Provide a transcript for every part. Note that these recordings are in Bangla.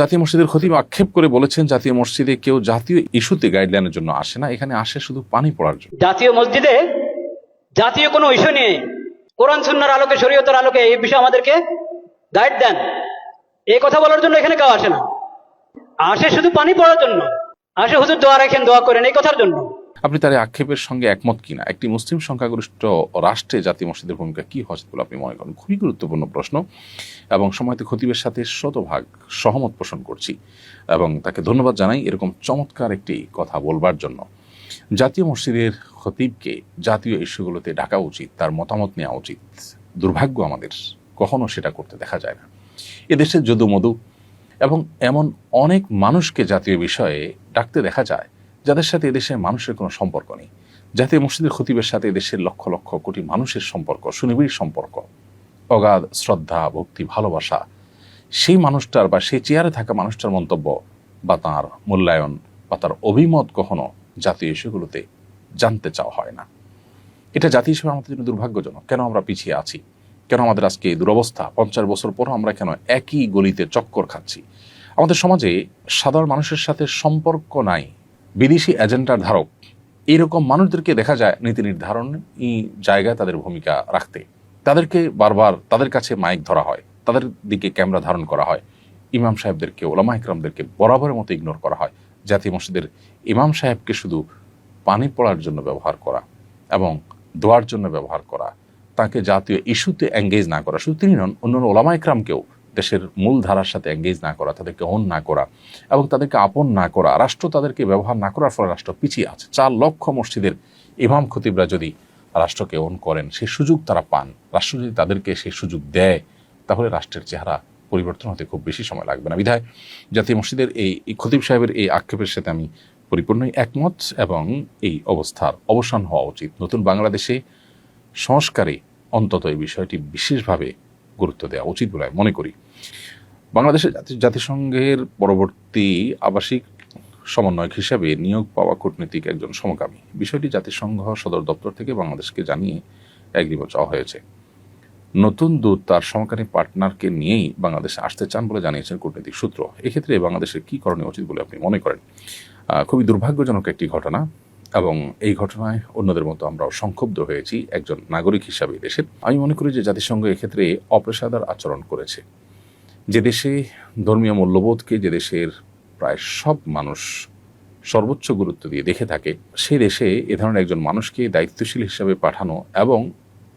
জাতীয় মসজিদের খতিব আক্ষেপ করে বলেছেন, জাতীয় মসজিদে কেউ জাতীয় ইস্যুতে গাইডলাইনের জন্য আসে না, এখানে আসে শুধু পানি পড়ার জন্য। জাতীয় মসজিদে জাতীয় কোনো ইস্যু নিয়ে কোরআন সুন্নার আলোকে, শরীয়তের আলোকে এই বিষয়ে আমাদেরকে গাইড দেন। এই কথা বলার জন্য এখানে কেউ আসে না। আসে শুধু পানি পড়ার জন্য। আসে হুজুর দোয়া রাখেন, দোয়া করেন, এই কথার জন্য। আপনি তার আক্ষেপের সঙ্গে একমত কিনা? একটি মুসলিম সংখ্যাগরিষ্ঠ রাষ্ট্রে জাতীয় মসজিদের ভূমিকা কি হয় বলে আপনি মনে করেন? খুবই গুরুত্বপূর্ণ প্রশ্ন এবং সময়তে খতিবের সাথে শতভাগ সহমত পোষণ করছি এবং তাকে ধন্যবাদ জানাই এরকম চমৎকার একটি কথা বলবার জন্য। জাতীয় মসজিদের খতিবকে জাতীয় ইস্যুগুলোতে ডাকা উচিত, তার মতামত নেওয়া উচিত। দুর্ভাগ্য আমাদের, কখনো সেটা করতে দেখা যায় না। এদেশের যদু মধু এবং এমন অনেক মানুষকে জাতীয় বিষয়ে ডাকতে দেখা যায় যাদের সাথে এদেশের মানুষের কোনো সম্পর্ক নেই। জাতীয় মসজিদের খতিবের সাথে এদেশের লক্ষ লক্ষ কোটি মানুষের সম্পর্ক, সুনিবিড় সম্পর্ক, অগাধ শ্রদ্ধা, ভক্তি, ভালোবাসা। সেই মানুষটার বা সেই চেয়ারে থাকা মানুষটার মন্তব্য বা তাঁর মূল্যায়ন বা তার অভিমত কখনো জাতীয় ইস্যুগুলোতে জানতে চাওয়া হয় না। এটা জাতি হিসেবে আমাদের জন্য দুর্ভাগ্যজনক। কেন আমরা পিছিয়ে আছি? কেন আমাদের আজকে এই দুরবস্থা? পঞ্চাশ বছর পরও আমরা কেন একই গলিতে চক্কর খাচ্ছি? আমাদের সমাজে সাধারণ মানুষের সাথে সম্পর্ক নাই। বিদেশি এজেন্ডার ধারক এইরকম মানুষদেরকে দেখা যায় নীতি নির্ধারণ জায়গায় তাদের ভূমিকা রাখতে। তাদেরকে বারবার তাদের কাছে মাইক ধরা হয়, তাদের দিকে ক্যামেরা ধারণ করা হয়, ইমাম সাহেবদেরকে, ওলামা ইকরামদেরকে বরাবরের মতো ইগনোর করা হয়। জাতীয় মসজিদের ইমাম সাহেবকে শুধু পানি পড়ার জন্য ব্যবহার করা এবং দোয়ার জন্য ব্যবহার করা, তাকে জাতীয় ইস্যুতে এঙ্গেজ না করা। শুধু তিনি নন, অন্যান্য ওলামা ইকরামকেও দেশের মূল ধারার সাথে এঙ্গেজ না করা, তাদেরকে অন না করা এবং তাদেরকে আপন না করা, রাষ্ট্র তাদেরকে ব্যবহার না করার ফলে রাষ্ট্র পিছিয়ে আছে। চার লক্ষ মসজিদের ইমাম খতিবরা যদি রাষ্ট্রকে অন করেন সেই সুযোগ তারা পান। রাষ্ট্র যদি তাদেরকে সেই সুযোগ দেয়, তাহলে রাষ্ট্রের চেহারা পরিবর্তন হতে খুব বেশি সময় লাগবে না। বিধায় জাতীয় মসজিদের এই খতিব সাহেবের এই আক্ষেপের সাথে আমি পরিপূর্ণই একমত এবং এই অবস্থার অবসান হওয়া উচিত। নতুন বাংলাদেশে সংস্কারে অন্তত এই বিষয়টি বিশেষভাবে গুরুত্ব দেওয়া উচিত বলে মনে করি। বাংলাদেশের জাতিসংঘের পরবর্তী আবাসিক সমন্বয়ক হিসাবে নিয়োগ পাওয়া কূটনীতিক একজন সমকামী। বিষয়টি জাতিসংঘ সদর দপ্তর থেকে বাংলাদেশকে জানিয়ে একদিবস চাওয়া হয়েছে। নতুন দূত তার সমকামী পার্টনারকে নিয়েই বাংলাদেশে আসতে চান বলে জানিয়েছেন কূটনৈতিক সূত্র। এক্ষেত্রে বাংলাদেশের কি করণীয় উচিত বলে আপনি মনে করেন? খুবই দুর্ভাগ্যজনক একটি ঘটনা। এবং এই ঘটনায় অন্যদের মতো আমরাও সংক্ষুব্ধ হয়েছি একজন নাগরিক হিসাবে দেশের। আমি মনে করি যে জাতিসংঘ এক্ষেত্রে অপেশাদার আচরণ করেছে। যে দেশে ধর্মীয় মূল্যবোধকে যে দেশের প্রায় সব মানুষ সর্বোচ্চ গুরুত্ব দিয়ে দেখে থাকে, সেই দেশে এ ধরনের একজন মানুষকে দায়িত্বশীল হিসাবে পাঠানো এবং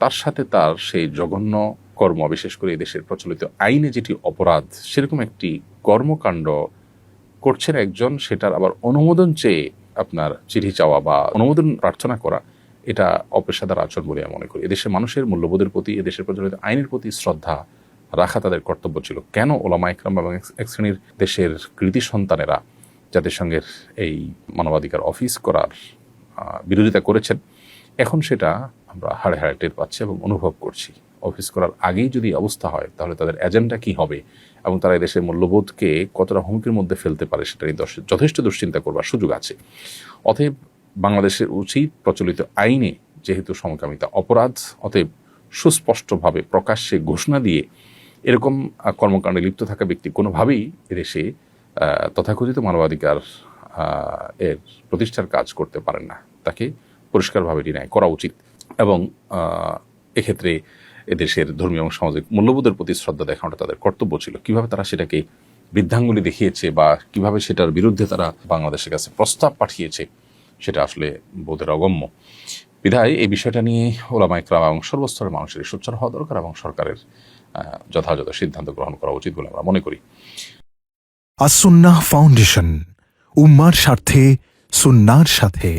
তার সাথে তার সেই জঘন্য কর্ম, বিশেষ করে দেশের প্রচলিত আইনে যেটি অপরাধ, সেরকম একটি কর্মকাণ্ড করছেন একজন, সেটার আবার অনুমোদন চেয়ে আপনার চিঠি চাওয়া বা অনুমোদন প্রার্থনা করা, এটা অপেশাদার আচরণ বলে আমি মনে করি। এদেশের মানুষের মূল্যবোধের প্রতি, এদেশের প্রচলিত আইনের প্রতি শ্রদ্ধা রাখা তাদের কর্তব্য ছিল। কেন ওলামা ইকরাম এবং এক- শ্রেণির দেশের কৃতি সন্তানেরা জাতিসংঘের এই মানবাধিকার অফিস করার বিরোধিতা করেছেন, এখন সেটা আমরা হাড়ে হাড়ে টের পাচ্ছি এবং অনুভব করছি। অফিস করার আগেই যদি অবস্থা হয়, তাহলে তাদের এজেন্ডা কি হবে? এবং তারা এই দেশের মূল্যবোধকে কতটা হুমকির মধ্যে ফেলতে পারে সেটা নিয়ে যথেষ্ট দুশ্চিন্তা করবার সুযোগ আছে। অতএব বাংলাদেশের উচিত প্রচলিত আইনে যেহেতু সমকামিতা অপরাধ, অতএব সুস্পষ্টভাবে প্রকাশ্যে ঘোষণা দিয়ে এরকম কর্মকাণ্ডে লিপ্ত থাকা ব্যক্তি কোনোভাবেই এদেশে তথাকথিত মানবাধিকার এর প্রতিষ্ঠার কাজ করতে পারেন না। তাকে পরিষ্কারভাবে ডিনায় করা উচিত। এবং এক্ষেত্রে এদেশের ধর্মীয় এবং সামাজিক মূল্যবোধের প্রতি শ্রদ্ধা দেখানোটা তাদের কর্তব্য ছিল। কীভাবে তারা সেটাকে বৃদ্ধাঙ্গুলি দেখিয়েছে বা কীভাবে সেটার বিরুদ্ধে তারা বাংলাদেশের কাছে প্রস্তাব পাঠিয়েছে, সেটা আসলে বোধের অগম্য। বিধায় এই বিষয়টা নিয়ে ওলামা ইকরাম এবং সর্বস্তরের মানুষের সোচ্চার হওয়া দরকার এবং সরকারের যথাযথ সিদ্ধান্ত গ্রহণ করা উচিত বলে আমরা মনে করি। আসুন্নাহ ফাউন্ডেশন, উম্মার স্বার্থে, সুন্নার সাথে।